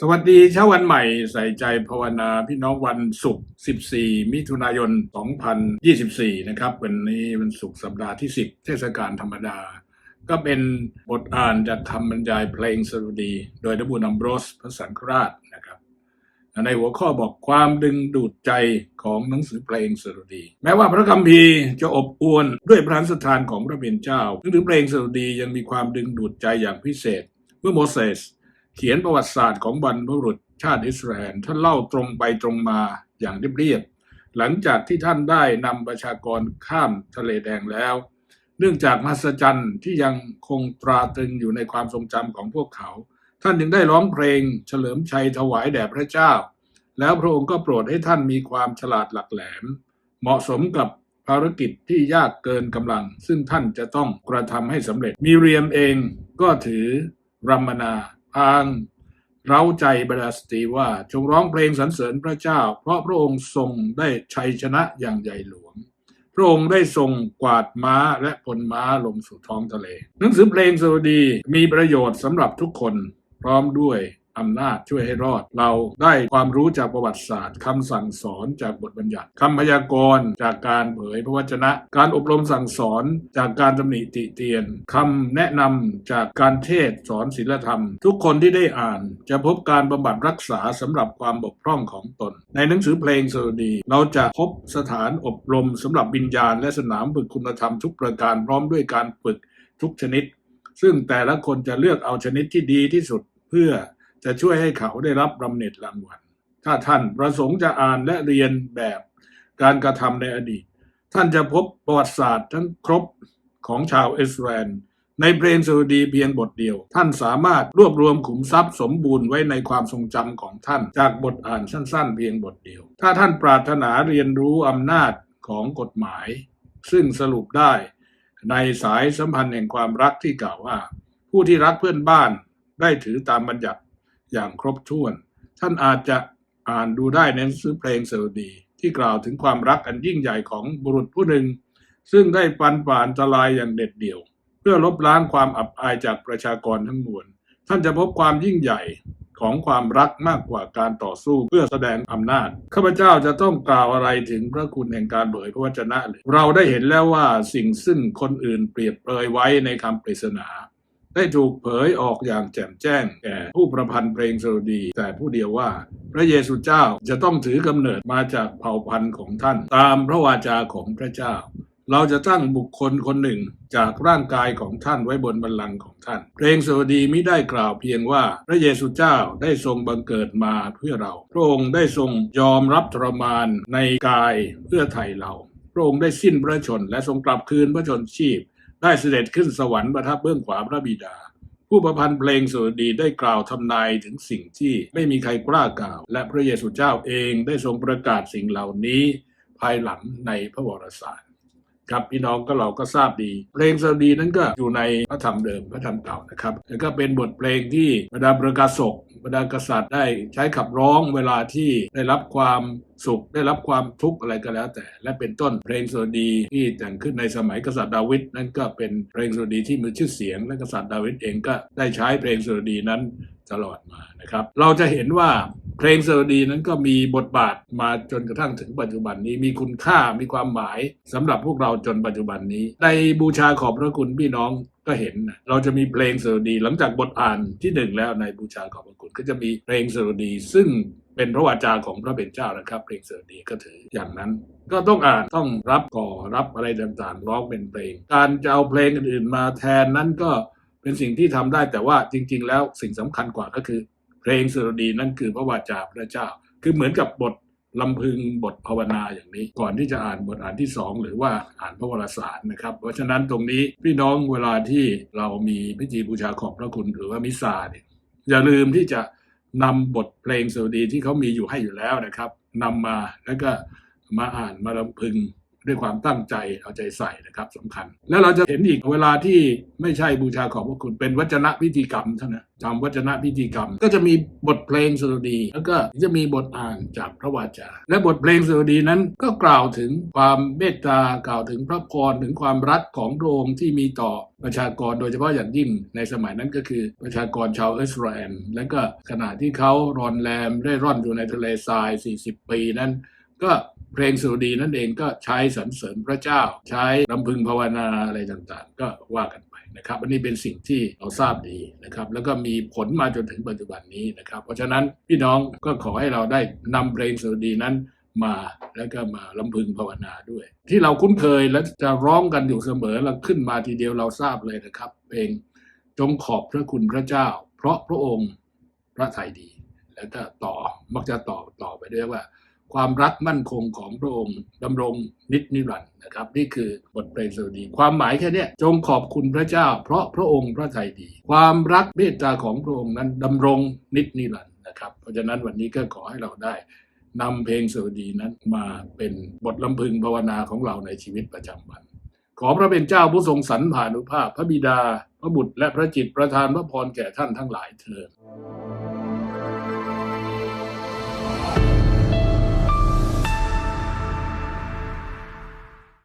สวัสดีเช้าวันใหม่ใส่ใจภาวนาพี่น้องวันศุกร์ 14 มิถุนายน 2024 นะครับ วันนี้วันศุกร์สัปดาห์ที่ 10 เทศกาลธรรมดา ก็เป็นบทอ่านจากคำบรรยายเพลงสรุดี โดยดบุนัมโบรสพระสังฆราชนะครับ ในหัวข้อบอกความดึงดูดใจของหนังสือเพลงสรุดี แม้ว่าพระคัมภีร์จะอบอวลด้วยพระราชทานของพระเป็นเจ้าหนังสือเพลงสรุดียังมีความดึงดูดใจอย่างพิเศษ เมื่อโมเสส เขียนประวัติศาสตร์ของบรรพบุรุษชาติอิสราเอลท่านเล่าตรงไปตรงมาอย่างเรียบๆหลังจากที่ท่านได้นำประชากรข้ามทะเลแดงแล้ว เนื่องจากมหัศจรรย์ที่ยังคงตราตรึงอยู่ในความทรงจำของพวกเขา ท่านจึงได้ร้องเพลงเฉลิมชัยถวายแด่พระเจ้า แล้วพระองค์ก็โปรดให้ท่านมีความฉลาดหลักแหลม เหมาะสมกับภารกิจที่ยากเกินกำลัง ซึ่งท่านจะต้องกระทำให้สำเร็จมีเรียมเองก็ถือรัมมนา พางเร้าใจบรรดาสตรีว่าจงร้องเพลงสรรเสริญพระเจ้า เพราะพระองค์ทรงได้ชัยชนะอย่างใหญ่หลวง พระองค์ได้ทรงกวาดม้าและพลม้าลงสู่ท้องทะเล หนังสือเพลงสวัสดีมีประโยชน์สำหรับทุกคนพร้อมด้วย อำนาจช่วยให้รอด เราได้ความรู้จากประวัติศาสตร์คำสั่งสอนจากบทบัญญัติคำพยากรณ์จากการเผยพระวจนะ การอบรมสั่งสอนจากการตำหนิติเตียนคำแนะนำจากการเทศสอนศีลธรรม ทุกคนที่ได้อ่านจะพบการบำบัดรักษาสำหรับความบกพร่องของตน ในหนังสือเพลงสดุดีเราจะพบสถานอบรมสำหรับวิญญาณ และสนามฝึกคุณธรรมทุกประการพร้อมด้วยการฝึกทุกชนิด ซึ่งแต่ละคนจะเลือกเอาชนิดที่ดีที่สุดเพื่อ จะช่วยให้เขาได้รับบำเหน็จรางวัลถ้าท่านประสงค์จะอ่านและเรียนแบบการกระทำในอดีต ท่านจะพบประวัติศาสตร์ทั้งครบของชาวเอสราเอลในเพลงสดุดีเพียงบทเดียว ท่านสามารถรวบรวมขุมทรัพย์สมบูรณ์ไว้ในความทรงจำของท่าน จากบทอ่านสั้น ๆ เพียงบทเดียว ถ้าท่านปรารถนาเรียนรู้อำนาจของกฎหมาย ซึ่งสรุปได้ในสายสัมพันธ์แห่งความรักที่กล่าวว่า ผู้ที่รักเพื่อนบ้านได้ถือตามบัญญัติ อย่างครบถ้วน ท่านอาจจะอ่านดูได้ในหนังสือเพลงเสดุดี ที่กล่าวถึงความรักอันยิ่งใหญ่ของบุรุษผู้หนึ่ง ซึ่งได้ปันป่านตรายอย่างเด็ดเดี่ยว เพื่อลบล้างความอับอายจากประชากรทั้งมวลท่านจะพบความยิ่งใหญ่ของความรักมากกว่าการต่อสู้เพื่อแสดงอำนาจ ข้าพเจ้าจะต้องกล่าวอะไรถึงพระคุณแห่งการเผยพระวจนะ เราได้เห็นแล้วว่าสิ่งซึ่งคนอื่นเปรียบเปรยไว้ในคำปริศนา ได้ถูกเผยออกอย่างแจ่มแจ้งแก่ผู้ประพันธ์เพลงสดุดี แต่ผู้เดียวว่า พระเยซูเจ้าจะต้องถือกำเนิดมาจากเผ่าพันธุ์ของท่าน ตามพระวาจาของพระเจ้า เราจะตั้งบุคคลคนหนึ่งจากร่างกายของท่านไว้บนบัลลังก์ของท่าน เพลงสวดีไมิได้กล่าวเพียงว่าพระเยซูเจ้าได้ทรงบังเกิดมาเพื่อเรา พระองค์ได้ทรงยอมรับทรมานในกายเพื่อไถ่เรา พระองค์ได้สิ้นพระชนและทรงกลับคืนพระชนชีพ ได้เสด็จขึ้นสวรรค์ประทับเบื้องขวาพระบิดา ผู้ประพันธ์เพลงสวัสดีได้กล่าวทำนายถึงสิ่งที่ไม่มีใครกล้ากล่าว และพระเยซูเจ้าเองได้ทรงประกาศสิ่งเหล่านี้ ภายหลังในพระวรสาร ครับพี่น้องก็เราก็ทราบดี เพลงสดีนั้นก็อยู่ในพระธรรมเดิมพระธรรมเก่านะครับแล้วก็เป็นบทเพลงที่บรรดาประกาศกบรรดากษัตริย์ได้ใช้ขับร้องเวลาที่ได้รับความสุขได้รับความทุกข์อะไรก็แล้วแต่ และเป็นต้นเพลงสดีที่แต่งขึ้นในสมัยกษัตริย์ดาวิดนั่นก็เป็นเพลงสดีที่มีชื่อเสียงและกษัตริย์ดาวิดเองก็ได้ใช้เพลงสดีนั้น ตลอดมานะครับ เราจะเห็นว่าเพลงสวัสดีนั้นก็มีบทบาทมาจนกระทั่งถึงปัจจุบันนี้มีคุณค่ามีความหมายสำหรับพวกเราจนปัจจุบันนี้ในบูชาขอบพระคุณพี่น้องก็เห็นนะเราจะมีเพลงสวัสดี หลังจากบทอ่านที่หนึ่งแล้วในบูชาขอบพระคุณก็จะมีเพลงสวัสดี ซึ่งเป็นพระวาจาของพระเป็นเจ้านะครับ เพลงสวัสดีก็ถืออย่างนั้น ก็ต้องอ่านต้องรับก่อรับอะไรต่างๆ ร้องเป็นเพลง การจะเอาเพลงอื่นๆมาแทนนั้นก็ เป็นสิ่งที่ทำได้แต่ว่าจริง ๆ แล้วสิ่งสำคัญกว่าก็คือ เพลงสดุดีนั่นคือพระวาจาพระเจ้า คือเหมือนกับบทลำพึงบทภาวนาอย่างนี้ ก่อนที่จะอ่านบทอ่านที่สองหรือว่าอ่านพระวรสารนะครับ เพราะฉะนั้นตรงนี้พี่น้องเวลาที่เรามีพิธีบูชาขอบพระคุณหรือว่ามิสซาเนี่ยอย่าลืมที่จะนำบทเพลงสดุดีที่เขามีอยู่ให้อยู่แล้วนะครับนำมาแล้วก็มาอ่านมาลำพึง ด้วยความตั้งใจเอาใจใส่นะครับสำคัญ แล้วเราจะเห็นอีกเวลาที่ไม่ใช่บูชาขอบพระคุณเป็นวัจนะพิธีกรรมเท่านั้นทำวัจนะพิธีกรรม ก็จะมีบทเพลงสดุดี แล้วก็จะมีบทอ่านจากพระวาจา และบทเพลงสดุดีนั้นก็กล่าวถึงความเมตตากล่าวถึงพระพรถึงความรักของพระองค์ที่มีต่อประชากรโดยเฉพาะอย่างยิ่งในสมัยนั้นก็คือประชากรชาวอิสราเอลและก็ขณะที่เขารอนแรมได้ร่อนอยู่ในทะเลทราย 40 ปีนั้น ก็ เพลงสุดีนั่นเองก็ใช้สรรเสริญพระเจ้า ใช้รำพึงภาวนาอะไรต่างๆ ก็ว่ากันไปนะครับอันนี้เป็นสิ่งที่เราทราบดีนะครับแล้วก็มีผลมาจนถึงปัจจุบันนี้นะครับ เพราะฉะนั้นพี่น้องก็ขอให้เราได้นำเพลงสุดีนั้นมาแล้วก็มาลำพึงภาวนาด้วย ที่เราคุ้นเคยและจะร้องกันอยู่เสมอเราขึ้นมาทีเดียวเราทราบเลยนะครับ เพลงจงขอบพระคุณพระเจ้า เพราะพระองค์พระทัยดี แล้วก็ต่อมักจะต่อต่อไปด้วยว่า ความรักมั่นคงของพระองค์ดำรงนิจนิรันดร์นะครับ นี่คือบทเพลงสดุดี ความหมายแค่นี้จงขอบคุณพระเจ้า เพราะพระองค์พระทัยดี ความรักเมตตาของพระองค์นั้นดำรงนิจนิรันดร์นะครับ เพราะฉะนั้นวันนี้ก็ขอให้เราได้นำเพลงสดุดีนั้นมาเป็นบทลำพึงภาวนาของเราในชีวิตประจำวัน ขอพระเป็นเจ้าผู้ทรงสรรผานุภาพ พระบิดา พระบุตรและพระจิตประทานพระพรแก่ท่านทั้งหลายเถิด